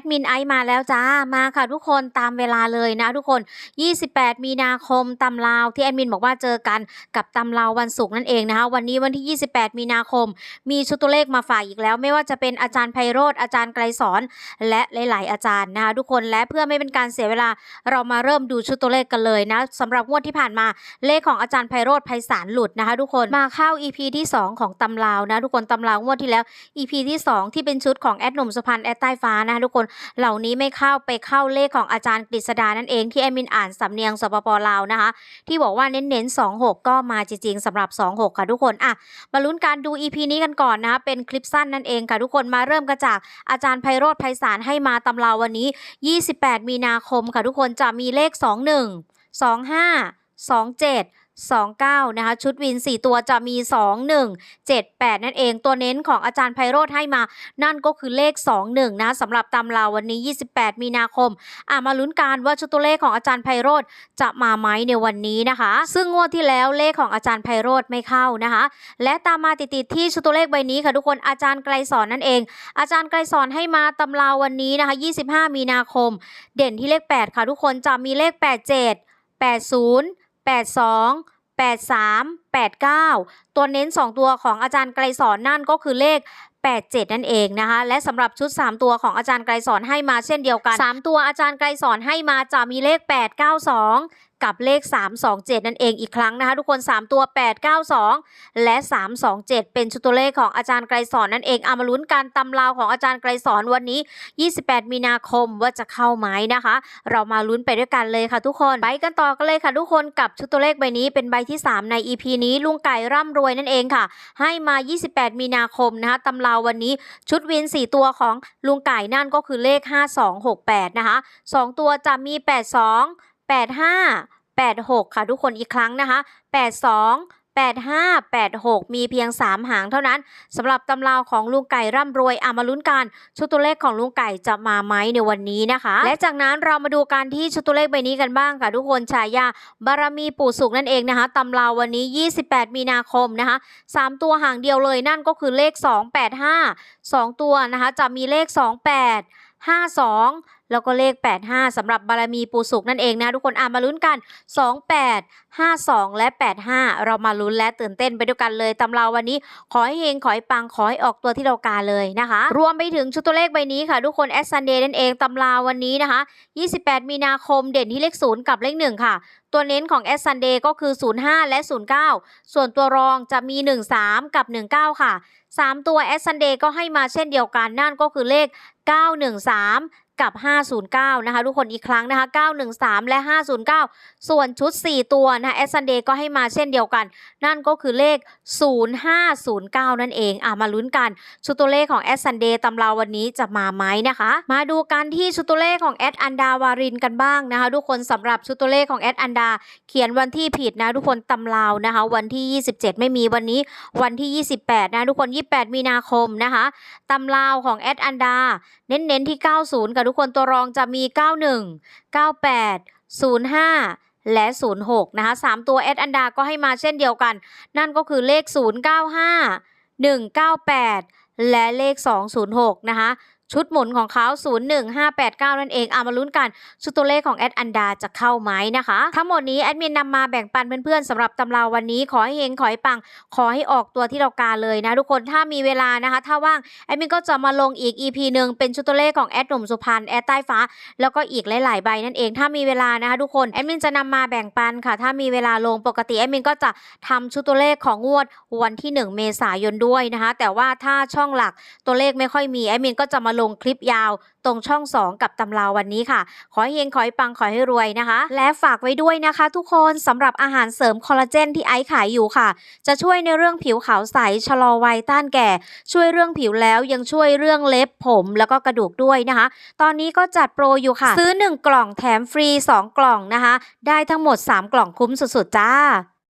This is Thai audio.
ดมินไอมาแล้วจ้ามาค่ะทุกคนตามเวลาเลยนะทุกคน 28 มีนาคมตำลาวที่แอดมินบอกว่าเจอกันกับตำลาววันศุกร์นั่นเองนะคะ วันนี้วันที่ 28 มีนาคม มีชุดตัวเลขมาฝากอีกแล้ว ไม่ว่าจะเป็นอาจารย์ไพโรธอาจารย์ไกรสอน และหลาย ๆ อาจารย์นะคะทุกคนและเพื่อไม่เป็นการเสียเวลาเรามาเริ่มดูชุดตัวเลขกันเลยนะสำหรับงวดที่ผ่านมาเลขของอาจารย์ไพโรธไพศาลหลุดนะคะ ทุกคนมาเข้า EP ที่ 2 ของตำลาวนะทุกคนตำลาวงวดที่แล้ว EP ที่ 2 ที่เป็นชุดของแอดหนุ่มสุพรรณแอดใต้ฟ้านะคะทุกคนเหล่านี้ไม่เข้าไปเข้าเลขของอาจารย์กฤษดานั่นเองที่แอมินอ่านสำเนียงสปปลาวนะคะ ที่บอกว่าเน้นๆ 26 ก็มาจริงๆสำหรับ 26 ค่ะทุกคนอะมาลุ้นการดู EP นี้กันก่อนนะคะเป็นคลิปสั้นนั่นเองค่ะทุกคนมาเริ่มกันจากอาจารย์ไพโรธไพศาลให้มาตำราววันนี้ 28 มีนาคมค่ะทุกคนจะมีเลข 21 25 27 29 นะคะ ชุดวิน 4 ตัวจะมี 21 78 นั่นเองตัวเน้นของอาจารย์ไพโรธให้มา นั่นก็คือเลข 21 นะสำหรับตำราวันนี้ 28 มีนาคม อะมาลุ้นกันว่าชุดตัวเลขของอาจารย์ไพโรธจะมาไหมในวันนี้นะคะ ซึ่งงวดที่แล้วเลขของอาจารย์ไพโรธไม่เข้านะคะ และตามมาติดๆที่ชุดตัวเลขใบนี้ค่ะทุกคนอาจารย์ไกรสอนนั่นเอง อาจารย์ไกรสอนให้มาตำราวันนี้นะคะ 25 มีนาคม เด่นที่เลข 8 ค่ะทุกคนจะมีเลข 87 80 82 83 89 ตัวเน้น 2 ตัวของอาจารย์ไกรสอนนั่นก็คือเลข 87 นั่นเองนะคะ และสำหรับชุด 3 ตัวของอาจารย์ไกรสอนให้มาเช่นเดียวกัน 3 ตัวอาจารย์ไกรสอนให้มาจะมีเลข 892 กับเลข 327 นั่นเองอีกครั้งนะคะ ทุกคน 3 ตัว 892 และ 327 เป็นชุดตัวเลขของอาจารย์ไกรสอนนั่นเองเอามาลุ้นการตำราวของอาจารย์ไกรสอนวันนี้ 28 มีนาคมว่าจะเข้าไหมนะคะ เรามาลุ้นไปด้วยกันเลยค่ะทุกคนไปกันต่อกันเลยค่ะทุกคนกับชุดตัวเลขใบนี้เป็นใบที่ 3 ใน EP นี้ลุงไก่ร่ำรวยนั่นเองค่ะ ให้มา 28 มีนาคมนะคะตำราววันนี้ชุดวิน 4 ตัวของลุงไก่นั่นก็คือเลข 5268 นะคะ 2 ตัวจะมี 82 85 86 ค่ะทุกคนอีกครั้งนะคะ 82 85 86 มีเพียง 3 หางเท่านั้นสำหรับตำราของลุงไก่ร่ำรวยอามาลุ้นกัน ชุดตัวเลขของลุงไก่จะมาไหมในวันนี้นะคะ และจากนั้นเรามาดูการที่ชุดตัวเลขใบนี้กันบ้างค่ะทุกคนฉายาบารมีปู่สุขนั่นเองนะคะตำราววันนี้ 28 มีนาคมนะคะ 3 ตัวหางเดียวเลยนั่นก็คือเลข 285 2 ตัวนะคะจะมีเลข 28 52 แล้วก็เลข 85สำหรับบารมีปู่สุขนั่นเองนะทุกคนอ่ามาลุ้นกัน 28 52 และ 85 เรามาลุ้นและตื่นเต้นไปด้วยกันเลยตำราวันนี้ขอให้เฮงขอให้ปังขอให้ออกตัวที่เราการเลยนะคะ รวมไปถึงชุดตัวเลขใบนี้ค่ะ ทุกคนแอสซันเดย์นั่นเองตำราวันนี้นะคะ 28 มีนาคมเด่นที่เลข 0 กับเลข 1 ค่ะตัวเน้นของ S Sunday ก็คือ 05 และ 09 ส่วนตัวรองจะมี 13 กับ 19 ค่ะ 3 ตัว S Sunday ก็ให้มาเช่นเดียวกันนั่นก็คือเลข 913 กับ 509 นะคะทุกคนอีกครั้งนะคะ 913 และ 509 ส่วนชุด 4 ตัวนะคะ S Sunday ก็ให้มาเช่นเดียวกัน นั่นก็คือเลข 0509 นั่นเองอะมาลุ้นกันชุดตัวเลขของแอดซันเดย์ตำราวันนี้จะมาไหมนะคะ มาดูกันที่ชุดตัวเลขของแอดอันดาวารินกันบ้างนะคะ ทุกคนสำหรับชุดตัวเลขของแอดอันดา เขียนวันที่ผิดนะทุกคนตำรานะคะ วันที่ 27 ไม่มีวันนี้วันที่ 28 นะทุกคน 28 มีนาคมนะคะตำราของแอดอันดา เน้นๆที่ 90 กับทุกคนตัวรองจะมี 91 98 05 และ 06 นะคะ 3 ตัวเอสอันดาก็ให้มาเช่นเดียวกัน นั่นก็คือเลข 095 198 และเลข 206 นะคะ ชุดหมุนของเขา 01589 นั่นเองเอามาลุ้นกันชุดตัวเลขของแอดอันดาจะเข้าไหมนะคะ ทั้งหมดนี้แอดมินนำมาแบ่งปันเพื่อนๆสำหรับตำราวันนี้ขอให้เฮงขอให้ปัง ขอให้ออกตัวที่เราการเลยนะทุกคนถ้ามีเวลานะคะ ถ้าว่างแอดมินก็จะมาลงอีก EP หนึ่งเป็นชุดตัวเลขของแอดหนุ่มสุพรรณแอดใต้ฟ้า แล้วก็อีกหลายๆใบนั่นเองถ้ามีเวลานะคะทุกคนแอดมินจะนำมาแบ่งปันค่ะ ถ้ามีเวลาลงปกติแอดมินก็จะทำชุดตัวเลขของงวดวันที่ 1 เมษายนด้วยนะคะ แต่ว่าถ้าช่องหลักตัวเลขไม่ค่อยมีแอดมินก็จะมาลงคลิปยาวตรงช่อง 2 กับตำราวันนี้ค่ะ ขอให้เฮงขอให้ปังขอให้รวยนะคะ และฝากไว้ด้วยนะคะ ทุกคนสำหรับอาหารเสริมคอลลาเจนที่ไอซ์ขายอยู่ค่ะ จะช่วยในเรื่องผิวขาวใสชะลอวัยต้านแก่ ช่วยเรื่องผิวแล้วยังช่วยเรื่องเล็บผมแล้วก็กระดูกด้วยนะคะ ตอนนี้ก็จัดโปรอยู่ค่ะ ซื้อ 1 กล่องแถมฟรี 2 กล่องนะคะ ได้ทั้งหมด 3 กล่องคุ้มสุดๆจ้า